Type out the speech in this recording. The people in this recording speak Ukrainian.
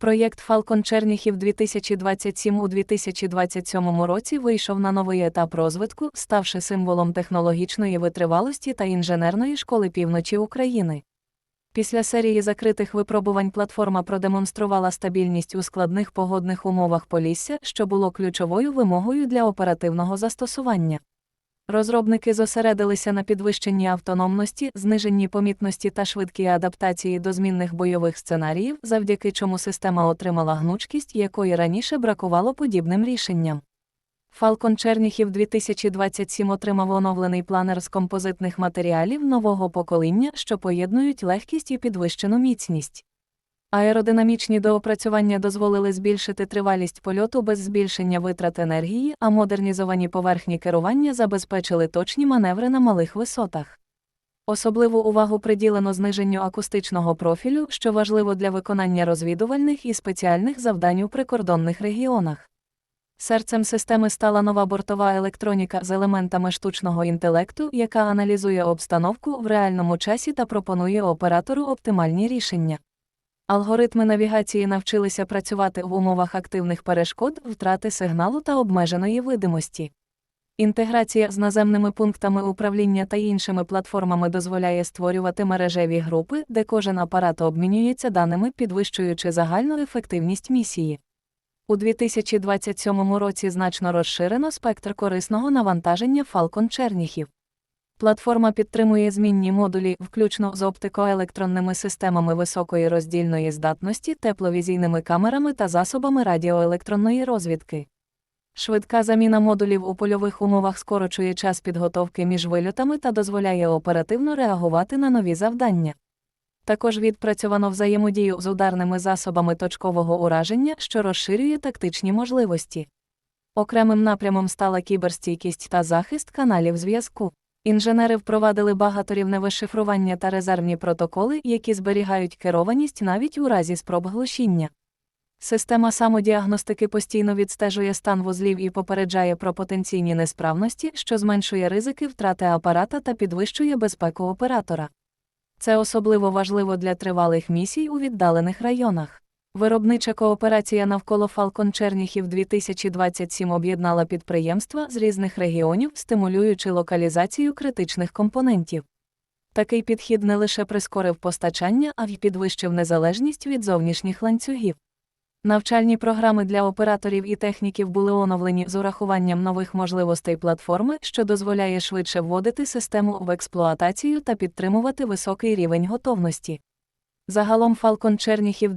Проєкт Falcon Черніхів 2027 у 2027 році вийшов на новий етап розвитку, ставши символом технологічної витривалості та інженерної школи півночі України. Після серії закритих випробувань платформа продемонструвала стабільність у складних погодних умовах Полісся, що було ключовою вимогою для оперативного застосування. Розробники зосередилися на підвищенні автономності, зниженні помітності та швидкій адаптації до змінних бойових сценаріїв, завдяки чому система отримала гнучкість, якої раніше бракувало подібним рішенням. Falcon Черніхів 2027 отримав оновлений планер з композитних матеріалів нового покоління, що поєднують легкість і підвищену міцність. Аеродинамічні доопрацювання дозволили збільшити тривалість польоту без збільшення витрат енергії, а модернізовані поверхні керування забезпечили точні маневри на малих висотах. Особливу увагу приділено зниженню акустичного профілю, що важливо для виконання розвідувальних і спеціальних завдань у прикордонних регіонах. Серцем системи стала нова бортова електроніка з елементами штучного інтелекту, яка аналізує обстановку в реальному часі та пропонує оператору оптимальні рішення. Алгоритми навігації навчилися працювати в умовах активних перешкод, втрати сигналу та обмеженої видимості. Інтеграція з наземними пунктами управління та іншими платформами дозволяє створювати мережеві групи, де кожен апарат обмінюється даними, підвищуючи загальну ефективність місії. У 2027 році значно розширено спектр корисного навантаження Falcon Черніхів. Платформа підтримує змінні модулі, включно з оптикоелектронними системами високої роздільної здатності, тепловізійними камерами та засобами радіоелектронної розвідки. Швидка заміна модулів у польових умовах скорочує час підготовки між вильотами та дозволяє оперативно реагувати на нові завдання. Також відпрацьовано взаємодію з ударними засобами точкового ураження, що розширює тактичні можливості. Окремим напрямом стала кіберстійкість та захист каналів зв'язку. Інженери впровадили багаторівневе шифрування та резервні протоколи, які зберігають керованість навіть у разі спроб глушіння. Система самодіагностики постійно відстежує стан вузлів і попереджає про потенційні несправності, що зменшує ризики втрати апарата та підвищує безпеку оператора. Це особливо важливо для тривалих місій у віддалених районах. Виробнича кооперація навколо Falcon Черніхів 2027 об'єднала підприємства з різних регіонів, стимулюючи локалізацію критичних компонентів. Такий підхід не лише прискорив постачання, а й підвищив незалежність від зовнішніх ланцюгів. Навчальні програми для операторів і техніків були оновлені з урахуванням нових можливостей платформи, що дозволяє швидше вводити систему в експлуатацію та підтримувати високий рівень готовності. Загалом Falcon Черніхів